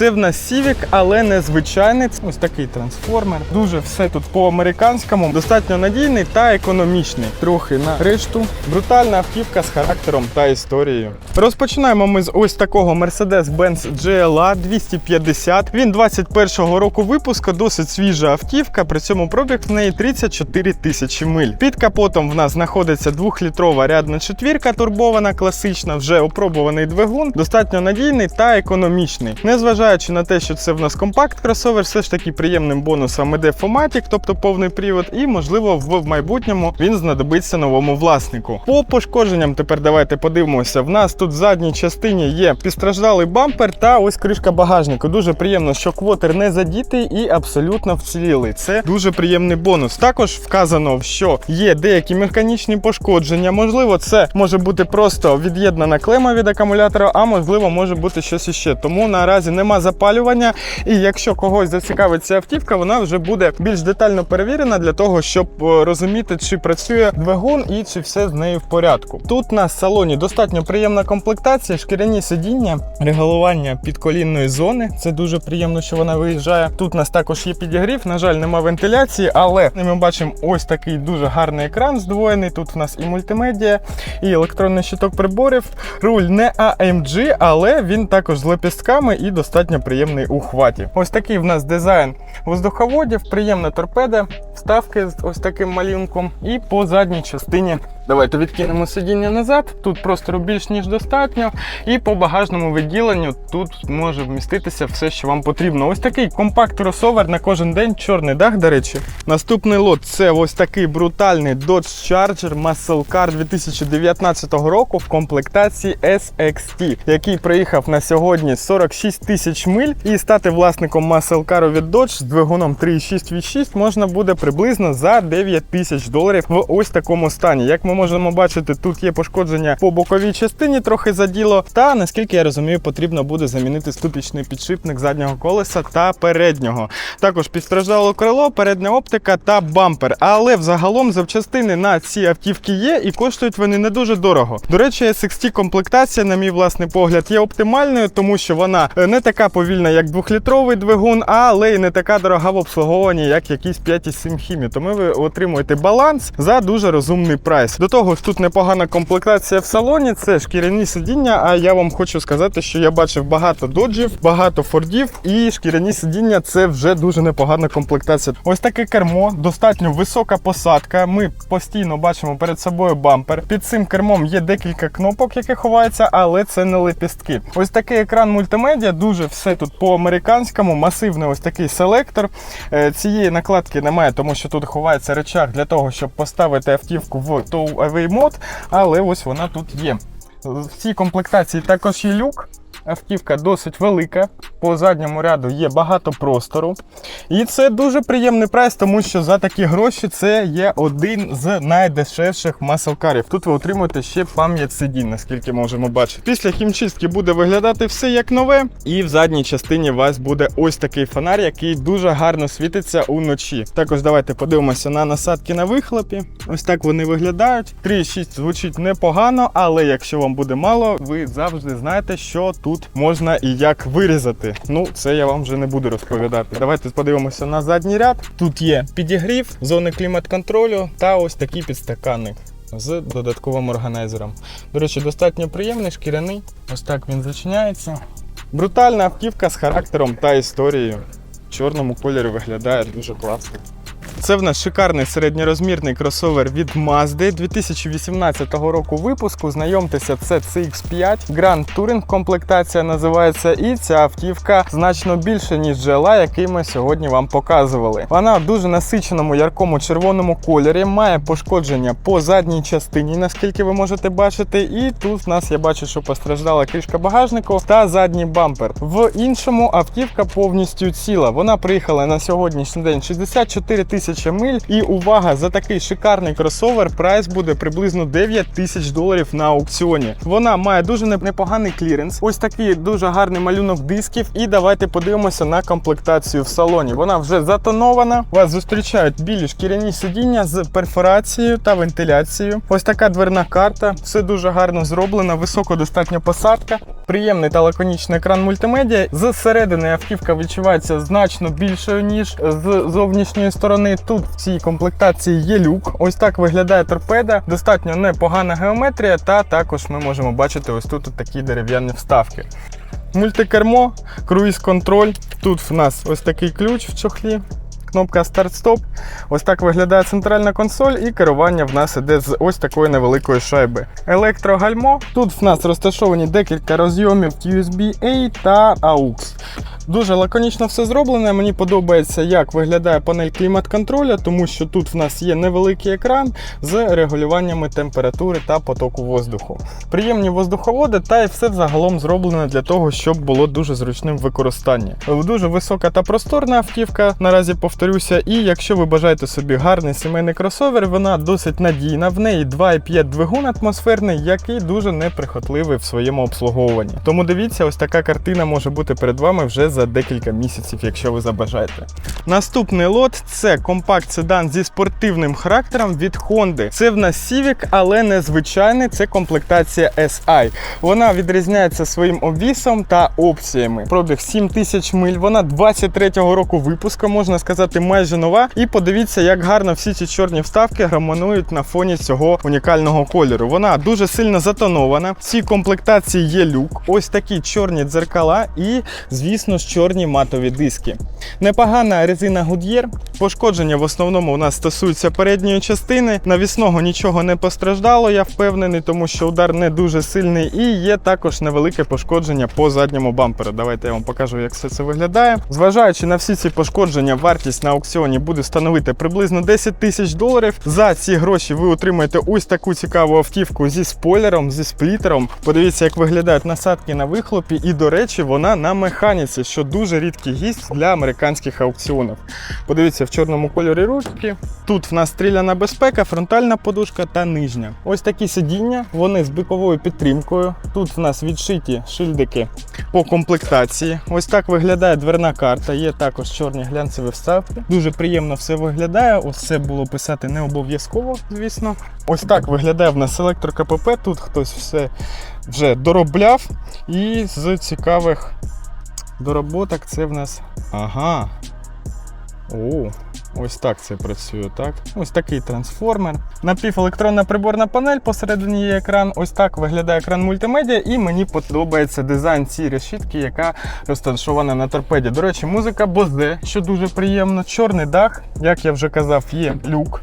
Це в нас Civic, але не звичайний. Ось такий трансформер. Дуже все тут по-американському, достатньо надійний та економічний. Трохи на решту. Брутальна автівка з характером та історією. Розпочинаємо ми з ось такого Mercedes-Benz GLA 250. Він 21-го року випуску, досить свіжа автівка. При цьому пробіг в неї 34 тисячі миль. Під капотом в нас знаходиться 2-літрова рядна четвірка турбована, класична, вже опробуваний двигун, достатньо надійний та економічний. Незважаючи на те, що це в нас компакт кросовер, все ж таки приємним бонусом іде Фоматік, тобто повний привод, і можливо в майбутньому він знадобиться новому власнику. По пошкодженням тепер давайте подивимося. В нас тут в задній частині є підстраждалий бампер та ось кришка багажнику. Дуже приємно, що квотер не задітий і абсолютно вцілілий. Це дуже приємний бонус. Також вказано, що є деякі механічні пошкодження. Можливо, це може бути просто від'єднана клема від акумулятора, а можливо, може бути щось іще. Тому наразі нема запалювання. І якщо когось зацікавить ця автівка, вона вже буде більш детально перевірена для того, щоб е, розуміти, чи працює двигун і чи все з нею в порядку. Тут на салоні достатньо приємна комплектація, шкіряні сидіння, регулювання підколінної зони. Це дуже приємно, що вона виїжджає. Тут у нас також є підігрів. На жаль, нема вентиляції, але ми бачимо ось такий дуже гарний екран здвоєний. Тут у нас і мультимедіа, і електронний щиток приборів. Руль не AMG, але він також з лепістками і достатньо приємний у хваті. Ось такий в нас дизайн воздуховодів, приємна торпеда, вставки з ось таким малюнком. І по задній частині давайте відкинемо сидіння назад. Тут простору більш ніж достатньо. І по багажному відділенню тут може вміститися все, що вам потрібно. Ось такий компакт кросовер на кожен день, чорний дах, до речі. Наступний лот це ось такий брутальний Dodge Charger Muscle Car 2019 року в комплектації SXT, який проїхав на сьогодні 46 тисяч миль. І стати власником Muscle Car від Dodge з двигуном 3.6 V6 можна буде приблизно за 9 тисяч доларів в ось такому стані. Як ми можемо бачити, тут є пошкодження по боковій частині, трохи заділо. Та наскільки я розумію, потрібно буде замінити ступічний підшипник заднього колеса та переднього. Також підстраждало крило, передня оптика та бампер. Але взагалом запчастини на ці автівки є і коштують вони не дуже дорого. До речі, SXT комплектація, на мій власний погляд, є оптимальною, тому що вона е, не така повільна, як двохлітровий двигун, але й не така дорога в обслуговуванні, як якісь 5,7 хімі. Тому ви отримуєте баланс за дуже розумний прайс. До того ж, тут непогана комплектація в салоні, це шкіряні сидіння. А я вам хочу сказати, що я бачив багато доджів, багато фордів, і шкіряні сидіння це вже дуже непогана комплектація. Ось таке кермо, достатньо висока посадка. Ми постійно бачимо перед собою бампер. Під цим кермом є декілька кнопок, які ховаються, але це не лепістки. Ось такий екран мультимедіа, дуже все тут по-американському, масивний ось такий селектор. Е, Цієї накладки немає, тому що тут ховається речах для того, щоб поставити автівку в Tow Away мод, але ось вона тут є. В цій комплектації також є люк. Автівка досить велика, по задньому ряду є багато простору. І це дуже приємний прайс, тому що за такі гроші це є один з найдешевших маселкарів. Тут ви отримуєте ще пам'ять сидінь, наскільки можемо бачити. Після хімчистки буде виглядати все як нове. І в задній частині у вас буде ось такий фонар, який дуже гарно світиться уночі. Також давайте подивимося на насадки на вихлопі. Ось так вони виглядають. 3,6 звучить непогано, але якщо вам буде мало, ви завжди знаєте, що тут можна і як вирізати. Ну, це я вам вже не буду розповідати. Давайте подивимося на задній ряд. Тут є підігрів, зони клімат-контролю та ось такий підстаканник. З додатковим органайзером. До речі, достатньо приємний, шкіряний. Ось так він зачиняється. Брутальна автівка з характером та історією. В чорному кольорі виглядає дуже класно. Це в нас шикарний середньорозмірний кросовер від Mazda 2018 року випуску. Знайомтеся, це CX5 Grand Touring комплектація називається. І ця автівка значно більше, ніж GLA, який ми сьогодні вам показували. Вона в дуже насиченому яркому червоному кольорі, має пошкодження по задній частині, наскільки ви можете бачити. І тут в нас я бачу, що постраждала кришка багажнику та задній бампер. В іншому автівка повністю ціла. Вона приїхала на сьогоднішній день 64 тисячі миль. І увага, за такий шикарний кросовер прайс буде приблизно 9 тисяч доларів на аукціоні. Вона має дуже непоганий кліренс. Ось такий дуже гарний малюнок дисків. І давайте подивимося на комплектацію в салоні. Вона вже затонована. Вас зустрічають білі шкіряні сидіння з перфорацією та вентиляцією. Ось така дверна карта. Все дуже гарно зроблено, високо достатньо посадка. Приємний та лаконічний екран мультимедіа. Зсередини автівка відчувається значно більшою, ніж з зовнішньої сторони. Тут в цій комплектації є люк. Ось так виглядає торпеда. Достатньо непогана геометрія, та також ми можемо бачити ось тут такі дерев'яні вставки. Мультикермо, круїз-контроль. Тут в нас ось такий ключ в чохлі. Кнопка старт-стоп. Ось так виглядає центральна консоль, і керування в нас іде з ось такої невеликої шайби. Електрогальмо. Тут в нас розташовані декілька розйомів USB-A та AUX. Дуже лаконічно все зроблене. Мені подобається, як виглядає панель клімат-контроля, тому що тут в нас є невеликий екран з регулюваннями температури та потоку воздуху. Приємні воздуховоди, та й все взагалом зроблено для того, щоб було дуже зручним в використанні. Дуже висока та просторна автівка, наразі повторюся. І якщо ви бажаєте собі гарний сімейний кросовер, вона досить надійна. В неї 2,5 двигун атмосферний, який дуже неприхотливий в своєму обслуговуванні. Тому дивіться, ось така картина може бути перед вами вже за декілька місяців, якщо ви забажаєте. Наступний лот це компакт седан зі спортивним характером від Honda. Це в нас Civic, але не звичайний, це комплектація SI. Вона відрізняється своїм обвісом та опціями. Пробіг 7 тисяч миль. Вона 23-го року випуску, можна сказати, майже нова. І подивіться, як гарно всі ці чорні вставки гармонують на фоні цього унікального кольору. Вона дуже сильно затонована. В цій комплектації є люк, ось такі чорні дзеркала і, звісно чорні матові диски. Непогана резина Goodyear. Пошкодження в основному у нас стосуються передньої частини. Навісного нічого не постраждало, я впевнений, тому що удар не дуже сильний. І є також невелике пошкодження по задньому бамперу. Давайте я вам покажу, як все це виглядає. Зважаючи на всі ці пошкодження, вартість на аукціоні буде становити приблизно 10 тисяч доларів. За ці гроші ви отримаєте ось таку цікаву автівку зі спойлером, зі сплітером. Подивіться, як виглядають насадки на вихлопі, і, до речі, вона на механіці, що дуже рідкий гість для американських аукціонів. Подивіться, в чорному кольорі ручки. Тут в нас стріляна безпека, фронтальна подушка та нижня. Ось такі сидіння, вони з биковою підтримкою. Тут в нас відшиті шильдики по комплектації. Ось так виглядає дверна карта. Є також чорні глянцеві вставки. Дуже приємно все виглядає. Ось це було писати не обов'язково, звісно. Ось так виглядає в нас електро КПП. Тут хтось все вже доробляв. І з цікавих дороботок це в нас. Ага. О, ось так це працює, так? Ось такий трансформер. Напівелектронна приборна панель, посередині є екран. Ось так виглядає екран мультимедіа, і мені подобається дизайн цієї решітки, яка розташована на торпеді. До речі, музика Bose, що дуже приємно. Чорний дах, як я вже казав, є люк.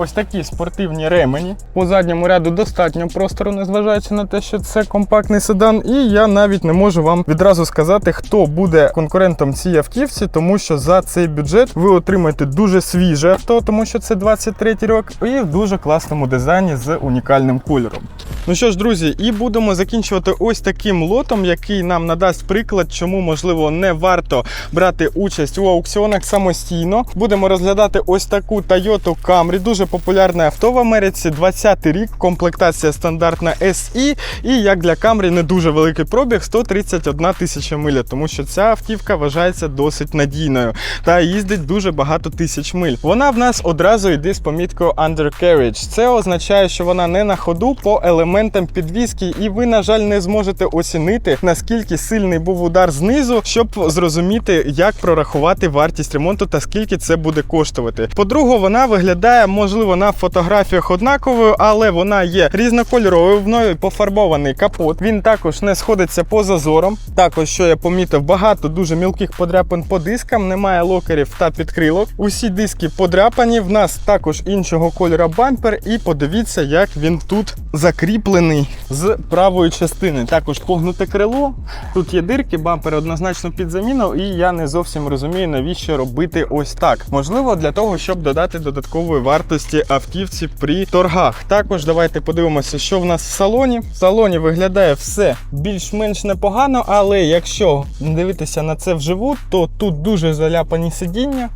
Ось такі спортивні ремені. По задньому ряду достатньо простору, незважаючи на те, що це компактний седан. І я навіть не можу вам відразу сказати, хто буде конкурентом цій автівці, тому що за цей бюджет ви отримаєте дуже свіже авто, тому що це 23 рік, і в дуже класному дизайні з унікальним кольором. Ну що ж, друзі, і будемо закінчувати ось таким лотом, який нам надасть приклад, чому можливо не варто брати участь у аукціонах самостійно. Будемо розглядати ось таку Toyota Camry, дуже популярне авто в Америці. 20 рік, комплектація стандартна SE. І як для Camry не дуже великий пробіг 131 тисяча миля, тому що ця автівка вважається досить надійною та їздить дуже багато тисяч миль. Вона в нас одразу йде з поміткою Undercarriage. Це означає, що вона не на ходу по елементам підвіски, і ви, на жаль, не зможете оцінити, наскільки сильний був удар знизу, щоб зрозуміти, як прорахувати вартість ремонту та скільки це буде коштувати. По-друге, вона виглядає, можливо, на фотографіях однаковою, але вона є різнокольоровою. В неї пофарбований капот. Він також не сходиться по зазорам. Також, що я помітив, багато дуже мілких подряпин по дискам, немає локерів та підкрилок. Усі диски подряпані. В нас також іншого кольору бампер. І подивіться, як він тут закріплений з правої частини. Також погнуте крило. Тут є дирки, бампер однозначно під заміну, і я не зовсім розумію, навіщо робити ось так. Можливо, для того, щоб додати додаткової вартості автівці при торгах. Також давайте подивимося, що в нас в салоні. В салоні виглядає все більш-менш непогано, але якщо дивитися на це вживу, то тут дуже заляпані сидіння.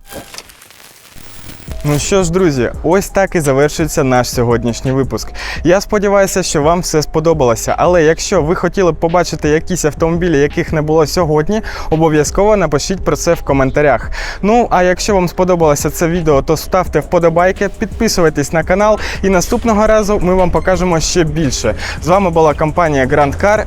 Ну що ж, друзі, ось так і завершується наш сьогоднішній випуск. Я сподіваюся, що вам все сподобалося. Але якщо ви хотіли б побачити якісь автомобілі, яких не було сьогодні, обов'язково напишіть про це в коментарях. Ну а якщо вам сподобалося це відео, то ставте вподобайки, підписуйтесь на канал, і наступного разу ми вам покажемо ще більше. З вами була компанія Grand Car.